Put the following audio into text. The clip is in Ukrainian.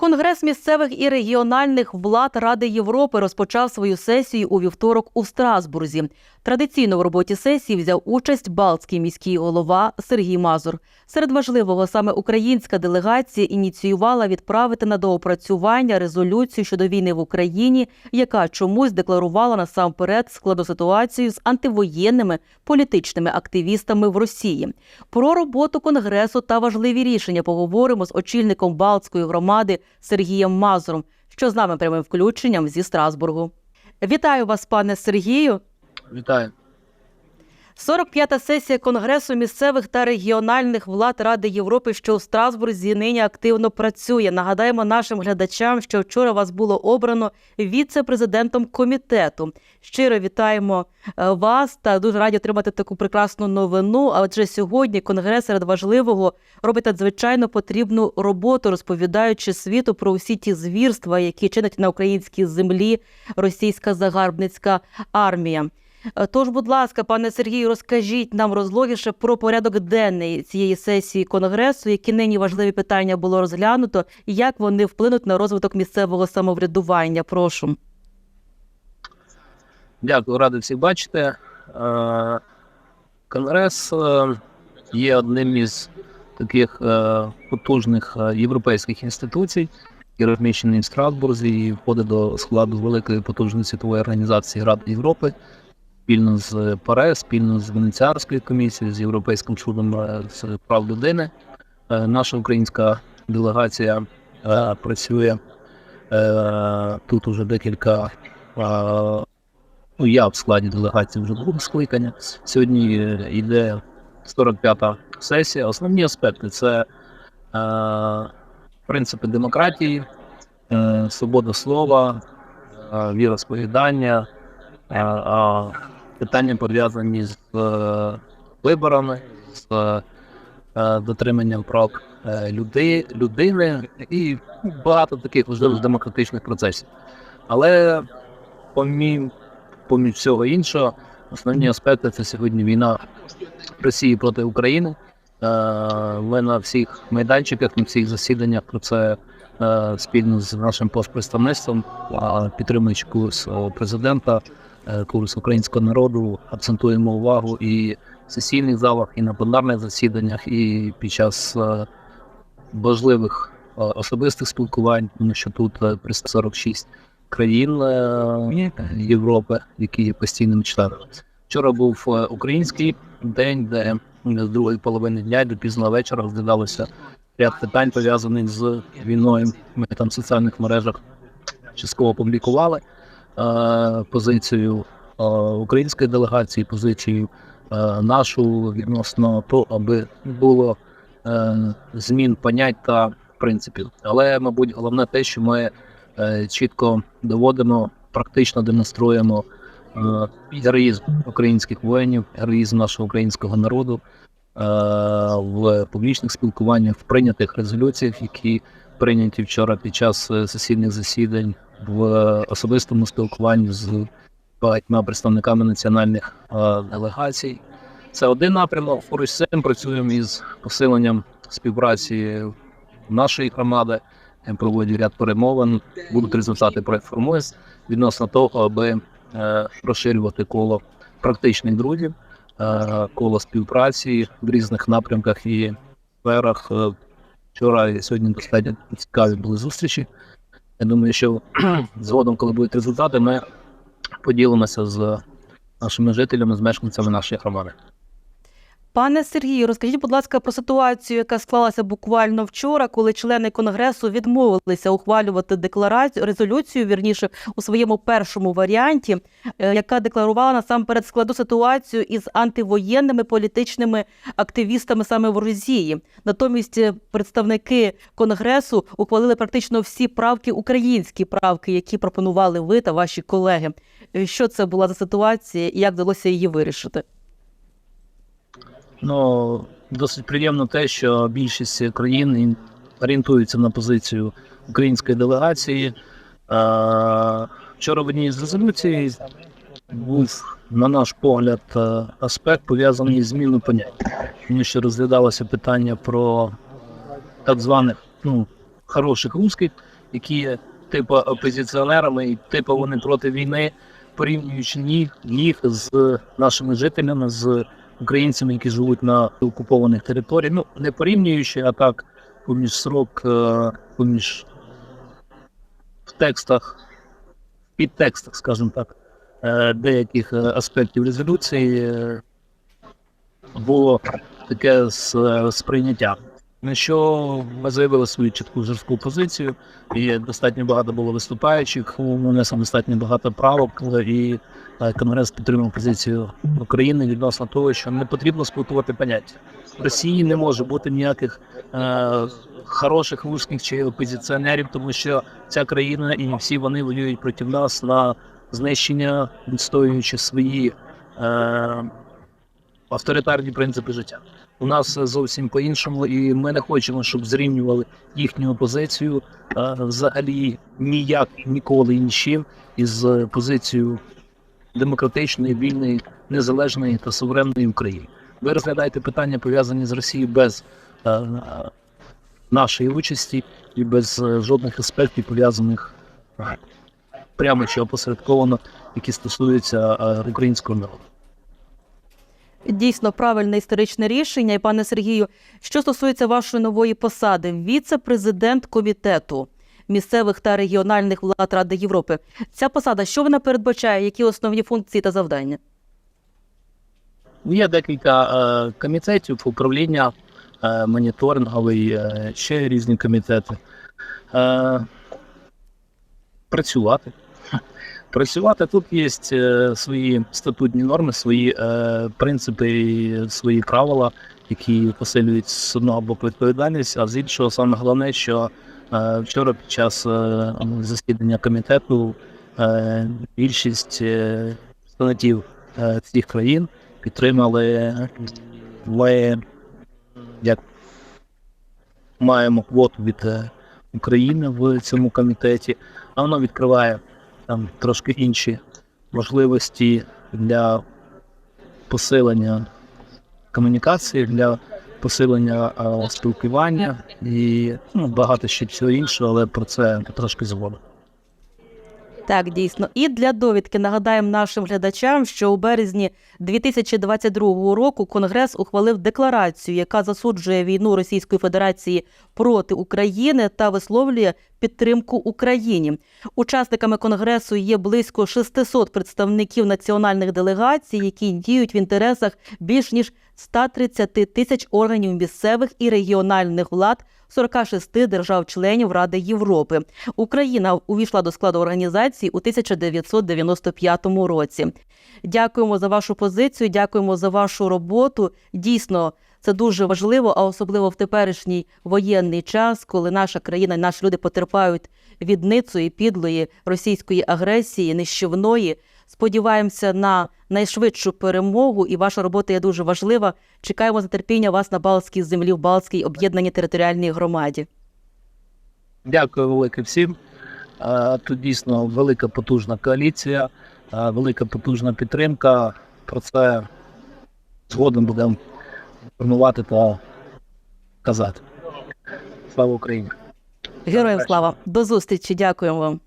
Конгрес місцевих і регіональних влад Ради Європи розпочав свою сесію у вівторок у Страсбурзі. Традиційно в роботі сесії взяв участь Балтський міський голова Сергій Мазур. Серед важливого саме українська делегація ініціювала відправити на доопрацювання резолюцію щодо війни в Україні, яка чомусь декларувала насамперед складну ситуацію з антивоєнними політичними активістами в Росії. Про роботу конгресу та важливі рішення поговоримо з очільником Балтської громади Сергієм Мазуром, що з нами прямим включенням зі Страсбургу. Вітаю вас, пане Сергію. Вітаю. 45-та сесія Конгресу місцевих та регіональних влад Ради Європи, що у Страсбурзі нині активно працює. Нагадаємо нашим глядачам, що вчора вас було обрано віце-президентом комітету. Щиро вітаємо е, вас та дуже раді отримати таку прекрасну новину. А отже, сьогодні Конгрес серед важливого робить надзвичайно потрібну роботу, розповідаючи світу про усі ті звірства, які чинить на українській землі російська загарбницька армія. Е, Тож, будь ласка, пане Сергію, розкажіть нам розлогіше про порядок денний цієї сесії конгресу, які нині важливі питання було розглянуто, і як вони вплинуть на розвиток місцевого самоврядування. Прошу. Дякую, радий всіх бачити. Е, Конгрес е, є одним із таких потужних європейських інституцій, які розміщений в Страсбурзі і входить до складу великої потужної світової організації Ради Європи спільно з ПАРЕ, спільно з Венеціанською комісією, з Європейським судом е, з прав людини. Е, Наша українська делегація е, працює тут уже декілька. Ну, я в складі делегації вже другого скликання. Сьогодні йде 45-та сесія. Основні аспекти це принципи демократії, свобода слова, віросповідання, питання пов'язані з е, виборами, з е, дотриманням прав е, люди, людини і багато таких важливих демократичних процесів. Але помім поміж всього іншого, основні аспекти це сьогодні війна Росії проти України. Ми на всіх майданчиках, на всіх засіданнях про це спільно з нашим постпредставництвом, підтримуючи курс президента, курс українського народу, акцентуємо увагу і в сесійних залах, і на пленарних засіданнях, і під час е, важливих е, особистих спілкувань, тому що тут е, 346 країн е, Європи, які є постійними членами. Вчора був е, український день, де з другої половини дня до пізного вечора розглядалося ряд питань пов'язаних з війною. Ми там в соціальних мережах частково публікували е, позицію е, української делегації, позицію е, нашу відносно того, аби було е, змін понять та принципів. Але, мабуть, головне те, що ми е, чітко доводимо, практично демонструємо е, героїзм українських воїнів, героїзм нашого українського народу е, в публічних спілкуваннях, в прийнятих резолюціях, які прийняті вчора під час е, сесійних засідань, в особистому спілкуванні з багатьма представниками національних е, делегацій. Це один напрямок. Поруч цим працюємо із посиленням співпраці нашої громади проводять ряд перемовин, будуть результати проінформує відносно того, аби е, розширювати коло практичних друзів, е, коло співпраці в різних напрямках і сферах. Вчора і сьогодні достатньо цікаві були зустрічі. Я думаю, що згодом, коли будуть результати, ми поділимося з нашими жителями, з мешканцями нашої громади. Пане Сергію, розкажіть, будь ласка, про ситуацію, яка склалася буквально вчора, коли члени конгресу відмовилися ухвалювати декларацію резолюцію, вірніше у своєму першому варіанті, е, яка декларувала насамперед складу ситуацію із антивоєнними політичними активістами саме в Росії. Натомість е, представники конгресу ухвалили практично всі правки, українські правки, які пропонували ви та ваші колеги. Е, Що це була за ситуація і як вдалося її вирішити? Ну, досить приємно те, що більшість країн орієнтуються на позицію української делегації. Вчора в одній з резолюцій був, на наш погляд, е, аспект пов'язаний з зміною понять. Тому що розглядалося питання про так званих, ну, хороших русських, які є типу опозиціонерами, і типу вони проти війни, порівнюючи їх з нашими жителями, з українцями, які живуть на окупованих територіях. Ну, не порівнюючи, а так поміж срок, е, поміж в текстах, в підтекстах, скажімо так, е, деяких е, аспектів резолюції було таке сприйняття. На що ми заявили свою чітку жорстку позицію, і достатньо багато було виступаючих, внесено достатньо багато правок, і е, Конгрес підтримав позицію України відносно того, що не потрібно сплутувати поняття. В Росії не може бути ніяких е, хороших русських чи опозиціонерів, тому що ця країна і всі вони воюють проти нас на знищення, відстоюючи свої е, авторитарні принципи життя. У нас зовсім по-іншому, і ми не хочемо, щоб зрівнювали їхню позицію е, взагалі ніяк ніколи і нічим із позицією демократичної, вільної, незалежної та суверенної України. Ви розглядаєте питання пов'язані з Росією без е, нашої участі і без е, жодних аспектів пов'язаних прямо чи опосередковано, які стосуються українського народу. Дійсно правильне історичне рішення. І пане Сергію, що стосується вашої нової посади, віце-президент комітету місцевих та регіональних влад Ради Європи. Ця посада, що вона передбачає? Які основні функції та завдання? Є декілька е, комітетів, управління, е, моніторинговий, е, ще різні комітети. Працювати. Працювати тут є е, свої статутні норми, свої е, принципи, свої правила, які посилюють з одного боку відповідальність, а з іншого саме головне, що е, вчора під час засідання комітету більшість представників цих країн підтримали. Ми як маємо квоту від України в цьому комітеті, а воно відкриває там трошки інші можливості для посилення комунікації, для посилення е, спілкування і ну, багато ще всього іншого, але про це трошки згодом. Так, дійсно. І для довідки нагадаємо нашим глядачам, що у березні 2022 року Конгрес ухвалив декларацію, яка засуджує війну Російської Федерації проти України та висловлює підтримку Україні. Учасниками конгресу є близько 600 представників національних делегацій, які діють в інтересах більш ніж 130 тисяч органів місцевих і регіональних влад 46 держав-членів Ради Європи. Україна увійшла до складу організації у 1995 році. Дякуємо за вашу позицію, дякуємо за вашу роботу. Дійсно, це дуже важливо, а особливо в теперішній воєнний час, коли наша країна і наші люди потерпають від ницої підлої російської агресії, нищівної. Сподіваємося на найшвидшу перемогу, і ваша робота є дуже важлива. Чекаємо з нетерпіння вас на Балтській землі в Балтській об'єднаній територіальній громаді. Дякую велике всім. Тут дійсно велика потужна коаліція, велика потужна підтримка. Про це згодом будемо формувати та казати. Слава Україні! Героям слава! До зустрічі! Дякуємо вам.